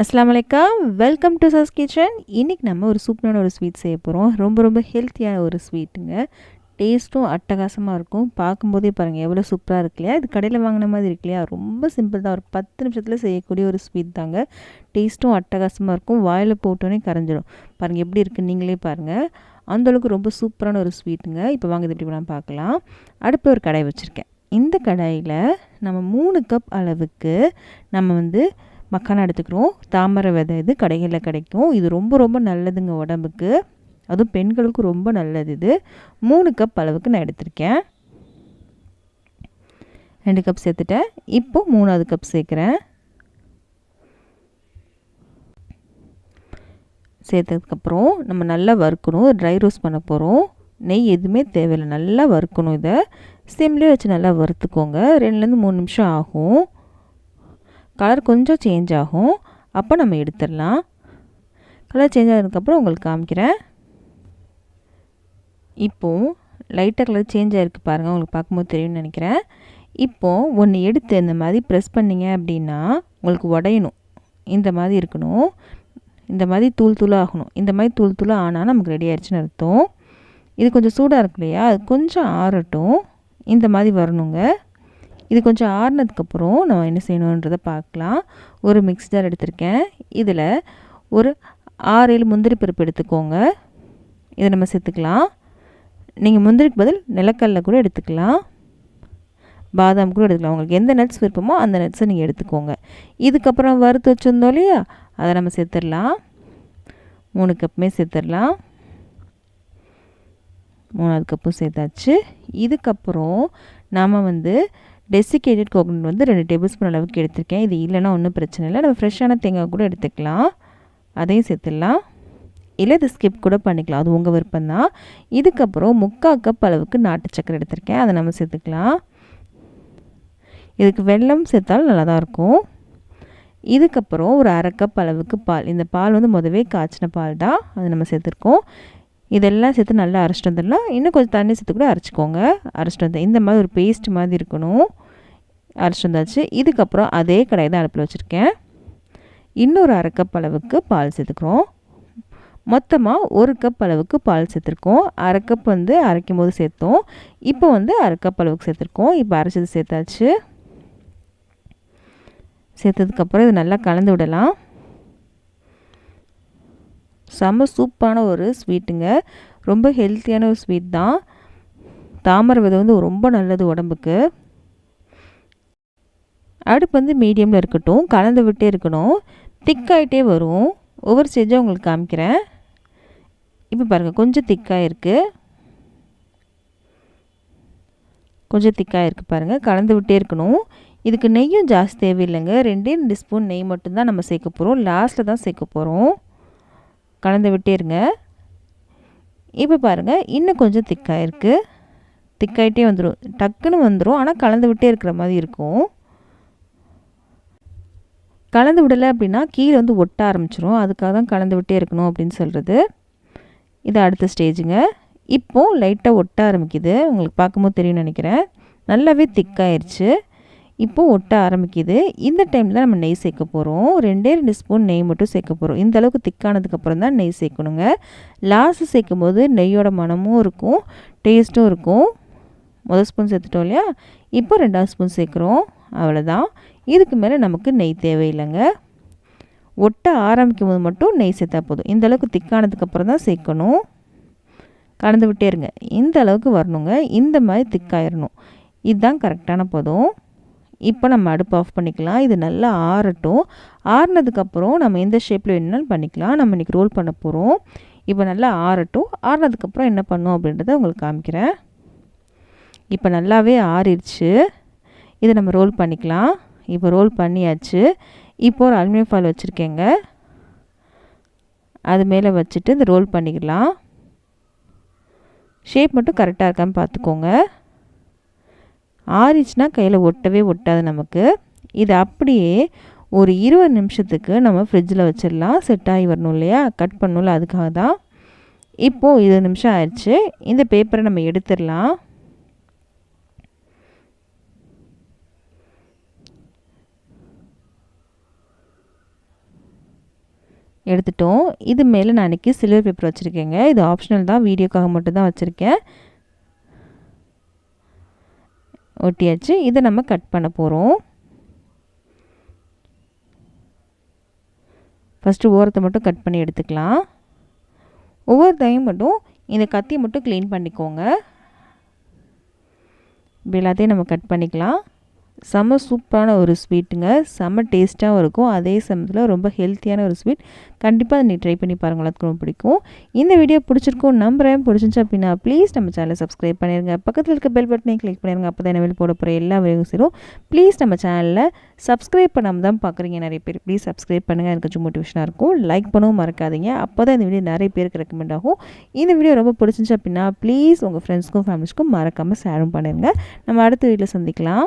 அஸ்லாம் வலைக்கம் welcome to சஸ் kitchen இன்றைக்கி நம்ம ஒரு சூப்பரான ஒரு ஸ்வீட் செய்ய போகிறோம் ரொம்ப ரொம்ப ஹெல்த்தியான ஒரு ஸ்வீட்டுங்க டேஸ்ட்டும் அட்டகாசமாக இருக்கும். பார்க்கும்போதே பாருங்கள் எவ்வளோ சூப்பராக இருக்கு இல்லையா? இது கடையில் வாங்கின மாதிரி இருக்கு இல்லையா? ரொம்ப சிம்பிள் தான். ஒரு பத்து நிமிஷத்தில் செய்யக்கூடிய ஒரு ஸ்வீட் தாங்க. டேஸ்ட்டும் அட்டகாசமாக இருக்கும். வாயில் போட்டோன்னே கரைஞ்சிடும் பாருங்கள் எப்படி இருக்குது நீங்களே பாருங்கள் அந்தளவுக்கு ரொம்ப சூப்பரான ஒரு ஸ்வீட்டுங்க இப்போ வாங்க இது எப்படி பண்ணலாம் பார்க்கலாம். அடுப்பில் ஒரு கடாய் வச்சுருக்கேன். இந்த கடாயில் நம்ம மூணு கப் அளவுக்கு நம்ம வந்து மக்கானா எடுத்துக்கிறோம். தாமரை விதை இது கடைகளில் கிடைக்கும். இது ரொம்ப ரொம்ப நல்லதுங்க உடம்புக்கு. அதுவும் பெண்களுக்கு ரொம்ப நல்லது இது. மூணு கப் அளவுக்கு நான் எடுத்திருக்கேன். ரெண்டு கப் சேர்த்துட்டேன். இப்போ மூணாவது கப் சேர்க்குறேன். சேர்த்ததுக்கப்புறம் நம்ம நல்லா வறுக்கணும். ட்ரை ரோஸ் பண்ண போகிறோம் நெய் எதுவுமே தேவையில்லை. நல்லா வறுக்கணும் இதை. சிம்லேயே வச்சு நல்லா வறுத்துக்கோங்க. ரெண்டுலேருந்து மூணு நிமிஷம் ஆகும். கலர் கொஞ்சம் சேஞ்ச் ஆகும். அப்போ நம்ம எடுத்துடலாம். கலர் சேஞ்ச் ஆனதுக்கப்புறம் உங்களுக்கு காமிக்கிறேன். இப்போது லைட்டாக கலர் சேஞ்ச் ஆகிருக்கு பாருங்கள் உங்களுக்கு பார்க்கும்போது தெரியும்னு நினைக்கிறேன். இப்போது ஒன்று எடுத்து இந்த மாதிரி ப்ரெஸ் பண்ணிங்க அப்படின்னா உங்களுக்கு உடையணும். இந்த மாதிரி இருக்கணும். இந்த மாதிரி தூள் தூளாக ஆகணும். இந்த மாதிரி தூள் தூளாக ஆனால் நமக்கு ரெடி ஆயிடுச்சுன்னு அர்த்தம். இது கொஞ்சம் சூடாக இருக்கு இல்லையா? அது கொஞ்சம் ஆறட்டும். இந்த மாதிரி வரணுங்க. இது கொஞ்சம் ஆறுனதுக்கப்புறம் நம்ம என்ன செய்யணுன்றதை பார்க்கலாம். ஒரு மிக்ஸ் ஜார் எடுத்திருக்கேன். இதில் ஒரு ஆறு ஏழு முந்திரி பருப்பு எடுத்துக்கோங்க. இதை நம்ம சேர்த்துக்கலாம். நீங்கள் முந்திரிக்கு பதில் நிலக்கல்ல கூட எடுத்துக்கலாம். பாதாம் கூட எடுத்துக்கலாம். உங்களுக்கு எந்த நட்ஸ் விருப்பமோ அந்த நட்ஸை நீங்கள் எடுத்துக்கோங்க. இதுக்கப்புறம் வறுத்து வச்சுருந்தோம் இல்லையா? அதை நம்ம சேர்த்துடலாம். மூணு கப்புமே சேர்த்துடலாம். மூணாவது கப்பும் சேர்த்தாச்சு. இதுக்கப்புறம் நாம் வந்து டெசிகேட்டட் கோகனட் வந்து ரெண்டு டேபிள் ஸ்பூன் அளவுக்கு எடுத்திருக்கேன். இது இல்லைனா ஒன்றும் பிரச்சனை இல்லை. நம்ம ஃப்ரெஷ்ஷான தேங்காய் கூட எடுத்துக்கலாம். அதையும் சேர்த்துடலாம். இல்லை இது ஸ்கிப் கூட பண்ணிக்கலாம். அது உங்கள் விருப்பம் தான் இதுக்கப்புறம் முக்கால் கப் அளவுக்கு நாட்டு சக்கரை எடுத்திருக்கேன். அதை நம்ம சேர்த்துக்கலாம். இதுக்கு வெல்லம் சேர்த்தாலும் நல்லா தான் இருக்கும். இதுக்கப்புறம் ஒரு அரை கப் அளவுக்கு பால். இந்த பால் வந்து முதவே காய்ச்சின பால் தான். அது நம்ம சேர்த்துருக்கோம். இதெல்லாம் சேர்த்து நல்லா அரைச்சிட்டு வந்துடலாம். இன்னும் கொஞ்சம் தண்ணி சேர்த்து கூட அரைச்சிக்கோங்க. அரைச்சிட்டு வந்து இந்த மாதிரி ஒரு பேஸ்ட் மாதிரி இருக்கணும். அரைச்சிட்டு வந்தாச்சு. இதுக்கப்புறம் அதே கடாய் தான் அடுப்பில் வச்சுருக்கேன். இன்னொரு அரை கப் அளவுக்கு பால் சேர்த்துக்கிறோம். மொத்தமாக ஒரு கப் அளவுக்கு பால் சேர்த்துருக்கோம். அரை கப் வந்து அரைக்கும் போது சேர்த்தோம். இப்போ வந்து அரை கப் அளவுக்கு சேர்த்துருக்கோம். இப்போ அரைச்சது சேர்த்தாச்சு. சேர்த்ததுக்கப்புறம் இது நல்லா கலந்து விடலாம். செம்ம சூப்பான ஒரு ஸ்வீட்டுங்க. ரொம்ப ஹெல்த்தியான ஒரு ஸ்வீட் தான். தாமரை விதை வந்து ரொம்ப நல்லது உடம்புக்கு. அடுப்பு வந்து மீடியமில் இருக்கட்டும் கலந்து விட்டே இருக்கணும். திக்காயிட்டே வரும். ஒவ்வொரு ஸ்டேஜாக உங்களுக்கு காமிக்கிறேன். இப்போ பாருங்கள் கொஞ்சம் திக்காக இருக்குது கொஞ்சம் திக்காக இருக்குது பாருங்கள் கலந்து விட்டே இருக்கணும். இதுக்கு நெய்யும் ஜாஸ்தி தேவையில்லைங்க. ரெண்டே ரெண்டு ஸ்பூன் நெய் மட்டும்தான் நம்ம சேர்க்க போகிறோம் லாஸ்ட்டில் தான் சேர்க்க போகிறோம் கலந்து விட்டே இருங்க. இப்போ பாருங்கள் இன்னும் கொஞ்சம் திக்காக இருக்குது திக்காயிட்டே வந்துடும் டக்குன்னு வந்துடும் ஆனால் கலந்து விட்டே இருக்கிற மாதிரி இருக்கும். கலந்து விடலை அப்படின்னா கீழே வந்து ஒட்ட ஆரம்பிச்சிரும். அதுக்காக தான் கலந்து விட்டே இருக்கணும் அப்படின்னு சொல்கிறது இது அடுத்த ஸ்டேஜுங்க. இப்போது லைட்டாக ஒட்ட ஆரம்பிக்குது. உங்களுக்கு பார்க்கும்போது தெரியும்னு நினைக்கிறேன். நல்லாவே திக்காயிருச்சு. இப்போது ஒட்ட ஆரம்பிக்குது. இந்த டைமில் தான் நம்ம நெய் சேர்க்க போகிறோம் ரெண்டே ரெண்டு ஸ்பூன் நெய் மட்டும் சேர்க்க போகிறோம் இந்த அளவுக்கு திக்கானதுக்கப்புறம் தான் நெய் சேர்க்கணுங்க. லாஸ்ட்டு சேர்க்கும் போது நெய்யோட மனமும் இருக்கும் டேஸ்ட்டும் இருக்கும். முதல் ஸ்பூன் சேர்த்துட்டோம் இல்லையா? இப்போ ரெண்டாவது ஸ்பூன் சேர்க்குறோம். அவ்வளோதான் இதுக்கு மேலே நமக்கு நெய் தேவையில்லைங்க. ஒட்ட ஆரம்பிக்கும் போது மட்டும் நெய் சேர்த்தா போதும். இந்த அளவுக்கு திக்கானதுக்கப்புறம் தான் சேர்க்கணும். கலந்து விட்டே இருங்க. இந்த அளவுக்கு வரணுங்க. இந்த மாதிரி திக்காயிடணும் இதுதான் கரெக்டான பதம். இப்போ நம்ம அடுப்பு ஆஃப் பண்ணிக்கலாம். இது நல்லா ஆறட்டும். ஆறுனதுக்கப்புறம் நம்ம எந்த ஷேப்பில் வேணுனாலும் பண்ணிக்கலாம். நம்ம இன்றைக்கி ரோல் பண்ண போகிறோம் இப்போ நல்லா ஆறட்டும். ஆறுனதுக்கப்புறம் என்ன பண்ணும் அப்படின்றத உங்களுக்கு காமிக்கிறேன். இப்போ நல்லாவே ஆறிடுச்சு. இதை நம்ம ரோல் பண்ணிக்கலாம். இப்போ ரோல் பண்ணியாச்சு. இப்போ ஒரு அலுமினியம் ஃபாயில் வச்சுருக்கேங்க. அது மேலே வச்சுட்டு இந்த ரோல் பண்ணிக்கலாம். ஷேப் மட்டும் கரெக்டாக இருக்கான்னு பார்த்துக்கோங்க. ஆறிச்சுன்னா கையில் ஒட்டவே ஒட்டாது நமக்கு. இது அப்படியே ஒரு இருபது நிமிஷத்துக்கு நம்ம ஃப்ரிட்ஜில் வச்சிடலாம். செட் ஆகி வரணும் இல்லையா? கட் பண்ணணும்ல அதுக்காக தான் இப்போது இருபது நிமிஷம் ஆயிடுச்சு. இந்த பேப்பரை நம்ம எடுத்துடலாம். எடுத்துட்டோம். இது மேலே நான் இன்றைக்கி சில்வர் பேப்பர் வச்சுருக்கேங்க. இது ஆப்ஷனல் தான். வீடியோக்காக மட்டும் தான் வச்சுருக்கேன். ஒட்டியாச்சு. இதை நம்ம கட் பண்ண போகிறோம் ஃபஸ்ட்டு ஓரத்தை மட்டும் கட் பண்ணி எடுத்துக்கலாம். ஒவ்வொரு டைம் மட்டும் இந்த கத்தி மட்டும் க்ளீன் பண்ணிக்கோங்க. இப்படி எல்லாத்தையும் நம்ம கட் பண்ணிக்கலாம். செம்ம சூப்பரான ஒரு ஸ்வீட்டுங்க. செம்ம டேஸ்ட்டாகவும் இருக்கும். அதே சமயத்தில் ரொம்ப ஹெல்த்தியான ஒரு ஸ்வீட். கண்டிப்பாக அதை நீ ட்ரை பண்ணி பாருங்கள் எல்லாத்துக்கும் ரொம்ப பிடிக்கும். இந்த வீடியோ பிடிச்சிருக்கும் நம்புறேன். பிடிச்சிருந்துச்சு அப்படின்னா ப்ளீஸ் நம்ம சேனலை சப்ஸ்கிரைப் பண்ணிடுங்க பக்கத்தில் இருக்க பெல் பட்டனை கிளிக் பண்ணிடுங்க அப்போ தான் என்ன போட போகிற எல்லா வீடியோவும் சேரும். ப்ளீஸ் நம்ம சேனலில் சப்ஸ்கிரைப் பண்ணாமல் தான் பார்க்குறீங்க நிறைய பேர். ப்ளீஸ் சப்ஸ்கிரைப் பண்ணுங்கள் எனக்கு கொஞ்சம் மோட்டிவேஷனாக இருக்கும். லைக் பண்ணவும் மறக்காதீங்க. அப்போ தான் இந்த வீடியோ நிறைய பேருக்கு ரெக்கமெண்ட் ஆகும். இந்த வீடியோ ரொம்ப பிடிச்சிருந்துச்சு அப்படின்னா ப்ளீஸ் உங்கள் ஃப்ரெண்ட்ஸ்க்கும் ஃபேமிலிஸ்க்கும் மறக்காமல் ஷேரும் பண்ணிடுங்க நம்ம அடுத்த வீட்டில் சந்திக்கலாம்.